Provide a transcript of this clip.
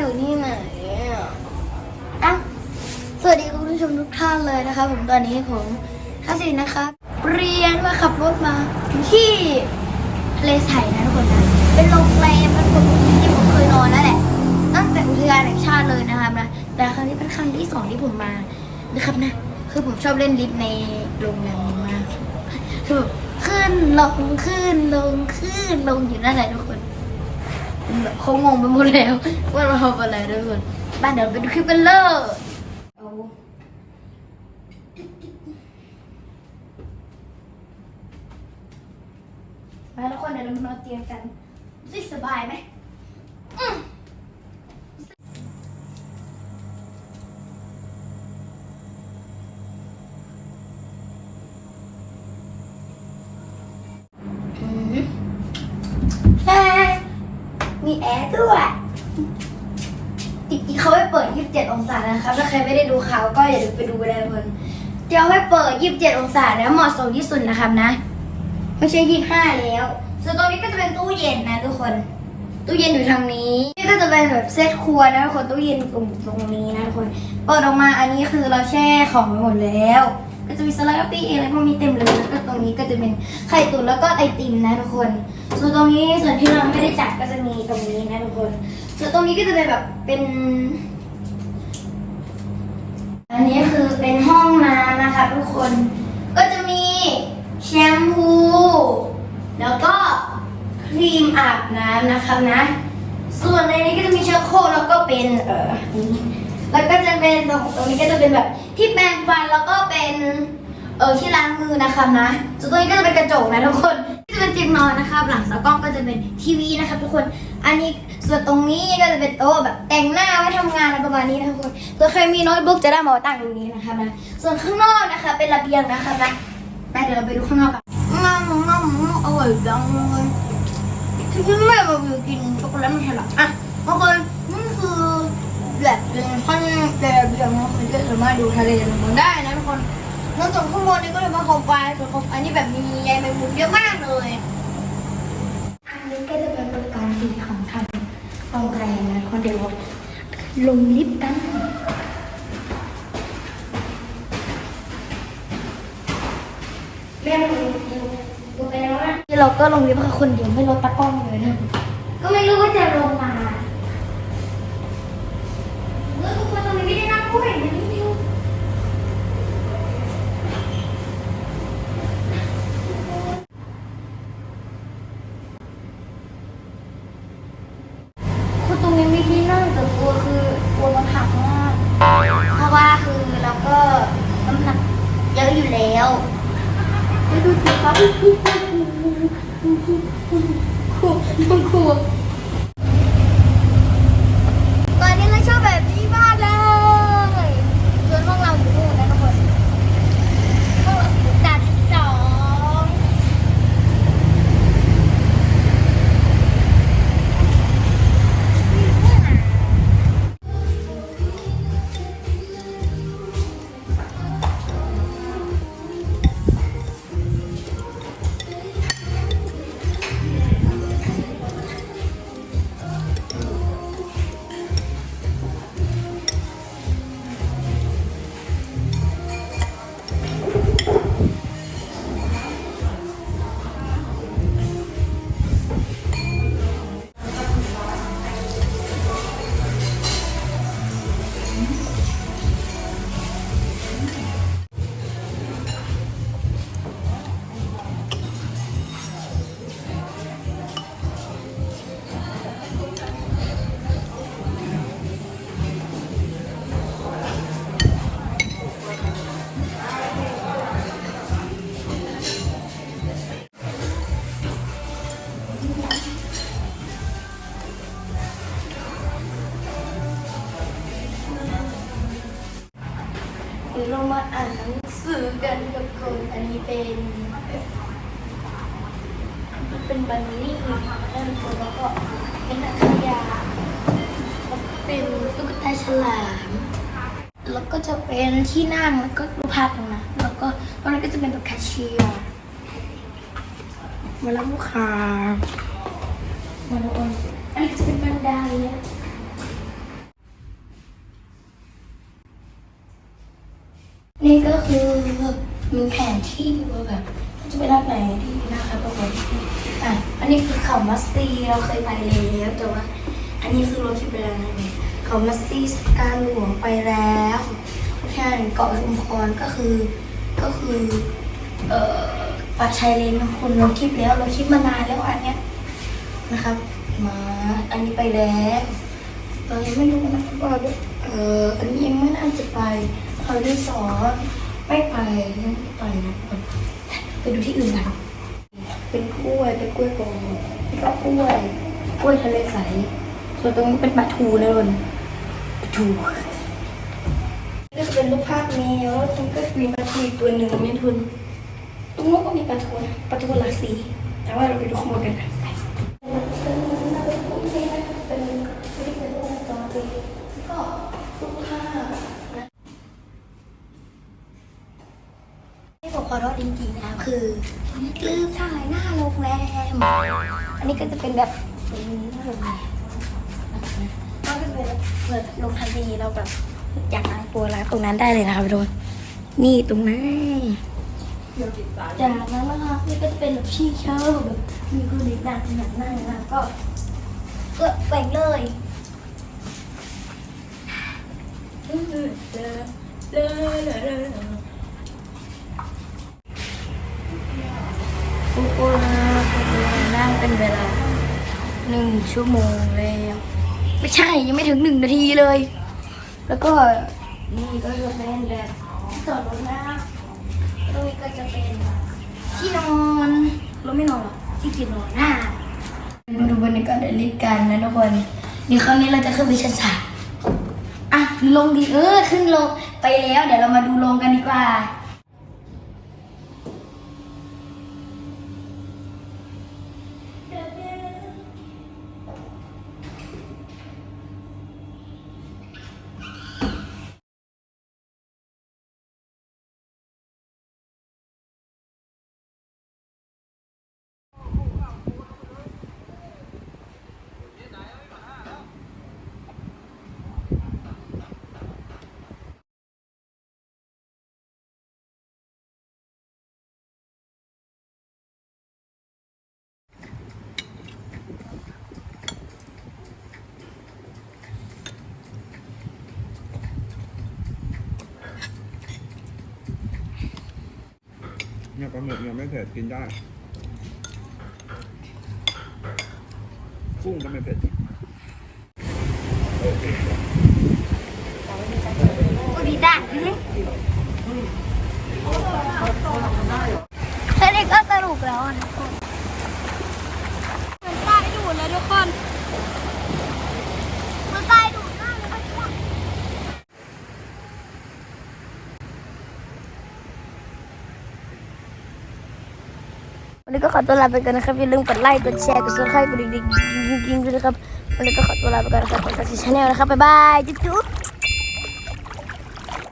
อยู่ที่ไหนอะสวัสดีคุณผู้ชมทุกท่านเลยนะคะ ผมตอนนี้ผมทัศน์นะคะเรียนมาขับรถมาที่ทะเลใสนะทุกคนนะเป็นโรงแรมเป็นคนที่ผมเคยนอนแล้วแหละ ตั้งแต่อุทยานแห่งชาติเลยนะครับนะแต่ครั้งนี้เป็นครั้งที่สองที่ผมมานะครับนะคือผมชอบเล่นลิฟต์ในโรงแรมนี้มากคือแบบขึ้นลงขึ้นลงขึ้นลงอยู่นั่นแหละทุกคนแบบเขางงไปหมดแล้ว ว่าเราทำอะไรทุกคนบ้านเดี๋ยวไปดูคลิปกันเลยเอามาทุกคนเดี๋ยวเรานอนเตียงกันรู้สึกสบายไหมมีแอร์ด้วย เขาให้เปิด 27 องศานะครับ ถ้าใครไม่ได้ดูข่าวก็อย่าลืมไปดูได้ทุกคนเดี๋ยวให้เปิด 27 องศาแล้วเหมาะสมที่สุดนะครับนะ ไม่ใช่ 25 แล้ว ส่วนตรงนี้ก็จะเป็นตู้เย็นนะทุกคน ตู้เย็นอยู่ทางนี้ นี่ก็จะเป็นแบบเซตครัวนะทุกคน ตู้เย็นตรงตรงนี้นะทุกคน เปิดออกมาอันนี้คือเราแช่ของไปหมดแล้ว ก็จะมีสลัดปี้อะไรพวกนี้เต็มเลยแล้วก็ตรงนี้ก็จะเป็นไข่ตุ๋นแล้วก็ไอติมนะทุกคน ส่วนตรงนี้ส่วนที่เราไม่ได้จัดก็จะมีตรงนี้นะทุกคน ส่วนตรงนี้ก็จะเป็นแบบเป็นอันนี้คือเป็นห้องน้ำนะคะทุกคน ก็จะมีแชมพู แล้วก็ครีมอาบน้ำนะครับนะ ส่วนในนี้ก็จะมีชักโครกแล้วก็เป็นเออนี่แล้วก็จะเป็นตรงตรงนี้ก็จะเป็นแบบที่แปรงฟันแล้วก็เป็น เออที่ล้างมือนะครับนะส่วนตรงนี้ก็จะเป็นกระจกนะทุกคนที่จะเป็นเตียงนอนนะครับหลังตากล้องก็จะเป็นทีวีนะครับทุกคน อันนี้ส่วนตรงนี้ก็จะเป็นโต๊ะแบบแต่งหน้าไว้ทำงานอะไรประมาณนี้นะทุกคนเผื่อใครมีโน้ตบุ๊กจะได้มาตั้งตรงนี้นะครับนะส่วนข้างนอกนะคะเป็นระเบียงนะครับนะไปเดี๋ยวเราไปดูข้างนอกกันงามงามอร่อยจังเลยที่แม่มาวิวกินช็อกโกแลตไม่ใช่หรออะทุกคนนี่คือแบบเป็นข้างแต่ระเบียงนะมันก็สามารถดูทะเลลงมาได้นะทุกคน แล้วส่วนข้างบนนี่ก็จะเป็นโคมไฟส่วนโคมไฟนี่แบบมีใยแมงมุมเยอะมากเลยอันนี้ก็จะเป็นบริการฟรีของทางโรงแรมนะคนเดียวลงลิฟต์กันแม่ลงลงไปแล้วนะเราก็ลงลิฟต์แค่คนเดียวไม่ลดตะกล้องเลยนะก็ไม่รู้ว่าจะลงมาเออทุกคนตรงนี้ไม่ได้นั่งด้วยนะนี่นิ คือตรงนี้มีที่นั่งแต่กลัวคือกลัวมันหักมากเพราะว่าคือเราก็น้ำหนักเยอะอยู่แล้วไปดูสิครับครูครูครูครู เรามาอ่านหนังสือกันกับคนอันนี้เป็นเป็นบันนี่ด้านบนแล้วก็เป็นนักยะแล้วก็เป็นตุ๊กตาฉลาม แล้วก็จะเป็นที่นั่งแล้วก็รูปภาพตรงนั้นแล้วก็ตรงนั้นก็จะเป็นตัวแคชเชียร์มาแล้วลูกค้ามาแล้วอันนี้จะเป็นบันไดนะ นี่ก็คือมีแผนที่ว่าแบบจะไปรักไหนดีนะคะทุกคนอะอันนี้คือเขามัสตีเราเคยไปแล้วแต่ว่า อันนี้คือรถที่ไปแล้วนะเนี่ยเขามัสตีสการหลวงไปแล้วใช่เกาะชุมพรก็คือก็คือเอ่อปัดชายเลนคุณเราคลิปแล้วเราคลิปมานานแล้วอันเนี้ยนะครับมาอันนี้ไปแล้วเรายังไม่รู้นะว่าเอออันนี้ยังไม่น่าจะไป เขาที่สอนไม่ไปไม่ไปนะไปดูที่อื่นกันเป็นกล้วยเป็นกล้วยกองแล้วก็กล้วย กล้วยทะเลใส ส่วนตรงนี้เป็นปลาทูนะทุนปลาทูนี่ก็จะเป็นรูปภาพแมวแล้วตรงก็มีปลาทูอีกตัวหนึ่งไม่ทุนตรงนู้นก็มีปลาทูนะปลาทูหลากสี แต่ว่าเราไปดูข้างบนกันนะ จริงๆนะคือลืมถ่ายหน้าโรงแรม อันนี้ก็จะเป็นแบบเป็นหน้าโรงแรมก็จะเป็นเปิดลงทันทีเราแบบอยากล้างตัวล้างตรงนั้นได้เลยนะครับทุกคนนี่ตรงนั้นจากนั้นนะคะนี่ก็จะเป็นแบบที่เช่าแบบมีคนอีกหนักหนักนั่งนะก็ก็แบ่งเลย ทุกคนนั่งเป็นเวลาหนึ่งชั่วโมงแล้วไม่ใช่ยังไม่ถึงหนึ่งนาทีเลย แล้วก็นี่ก็จะเป็นแบบจอดรถนะตรงนี้ก็จะเป็นที่นอนเราไม่นอนหรอกที่กินนอนหน้ามาดูบรรยากาศเดลิกันนะทุกคนเดี๋ยวครั้งนี้เราจะขึ้นไปชั้นสามอะลงดีเออขึ้นลงไปแล้ว เดี๋ยวเรามาดูลงกันดีกว่า เนี่ยปลาหมึกเนี่ยไม่เผ็ดกินได้กุ้งก็ไม่เผ็ด อุดิดาแค่นี้ก็สรุปแล้วนะทุกคนมันใต้ดูดแล้วทุกคนมันใต้ดูดมากเลยค่ะ วันนี้ก็ขอตัวลาไปก่อนนะครับอย่าลืมกดไลค์กดแชร์กดซับสไครต์กดดิ่งๆๆๆๆด้วยนะครับวันนี้ก็ขอตัวลาไปก่อนนะครับกดติดตามช่องนะครับบ๊ายบายจุ๊บ